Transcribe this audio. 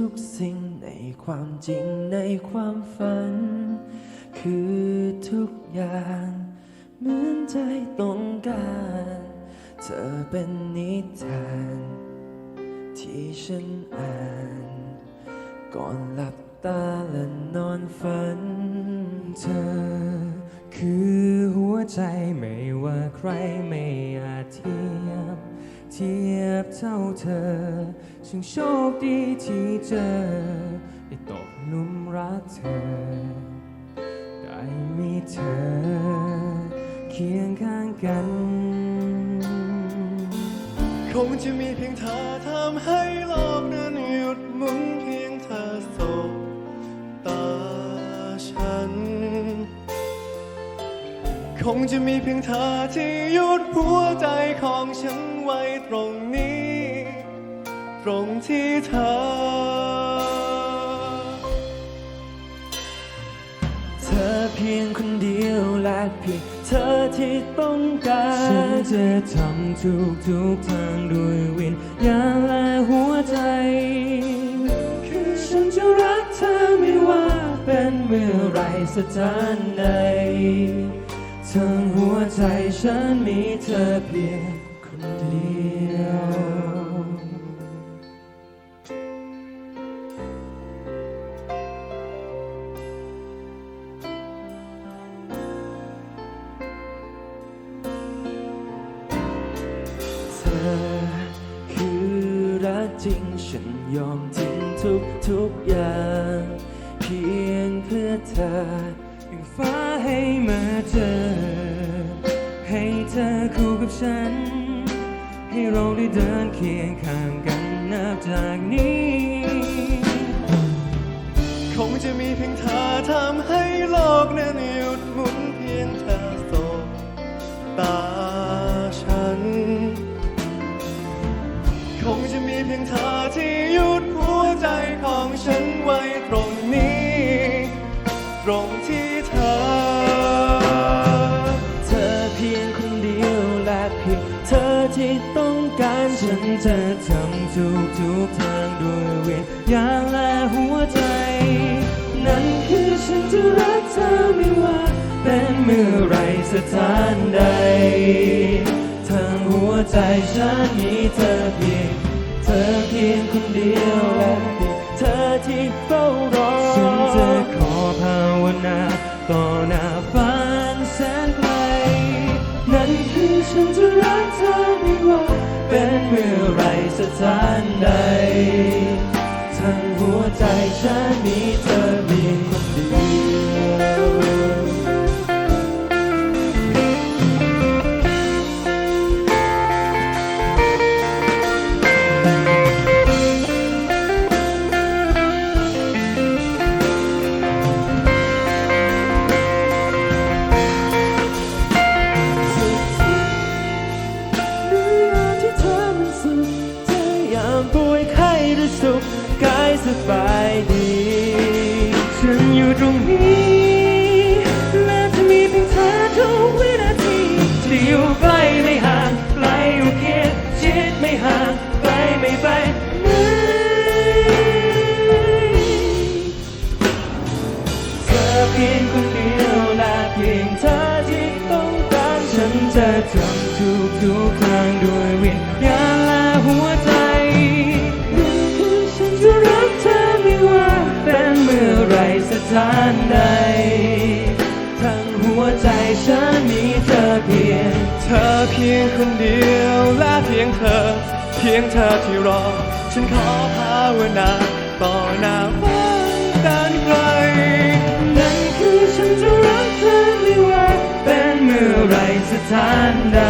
ทุกสิ่งในความจริงในความฝัน คือทุกอย่าง เหมือนใจต้องการเธอเป็นนิทาน ที่ฉันอ่าน ก่อนหลับตาและนอนฝัน เธอคือ ใจไม่ว่าใครไม่อาจเทียบ เทียบเท่าเธอช่างโชคดีที่เจอได้ตกลุมรักเธอ ได้มีเธอ เคียงข้างกัน คงจะมีเพียงเธอทำให้โลก งจะมีเพียงเธอที่หยุดหัวใจของฉันไว้ตรงนี้ ตรงที่เธอ เธอเพียงคนเดียวและเพียงเธอที่ต้องการ ฉันจะทำทุกทุกทางด้วยวิญญาณและหัวใจ คือฉันจะรักเธอไม่ว่าเป็นเมื่อไรสถานใด ทั้งหัวใจฉันมีเธอเพียงคนเดียวเธอคือรักจริงฉันยอมทิ้งทุกทุกอย่าง เพียงเพื่อเธอยังฟ้าให้มา ฉัน ให้เราได้เดินเคียงข้างกันนับจากนี้ คงจะมีเพียงเธอทำให้โลกนั้นหยุดหมุนเพียงเธอสบตาฉัน คงจะมีเพียงเธอที่หยุดหัวใจของฉันไว้ตรงนี้ ตรง เพียงเธอที่ต้องการฉันจะทำทุกทุกทางด้วยเวทยาณและหัวใจ นั่นคือฉันจะรักเธอไม่ว่า เป็นเมื่อไรสถานใดทั้งหัวใจฉันมีเธอเพียง เธอเพียงคนเดียวและเธอที่เฝ้ารอ ฉันจะขอภาวนาต่อหน้าฟ้า เป็นเมื่อไร สบายดี ฉันอยู่ตรงนี้ และจะมีเพียงเธอทุกวินาทีที่อยู่ใกล้ไม่ห่างไกลอยู่เคียงชิดไม่ห่างไกลไม่ไปไหนเธอเพียงคนเดียวและเพียงเธอที่ต้องการฉันจะทำทุกทุกๆทางด้วยวิญญาณานใด ทั้งหัวใจฉันมีเธอเพียง เธอเพียงคนเดียวและเพียงเธอ เพียงเธอที่รอ ฉันขอภาวนาต่อหน้าฟ้าแสนไกลนั่นคือฉันจะรักเธอไม่ว่าเป็นเมื่อไรสถานใด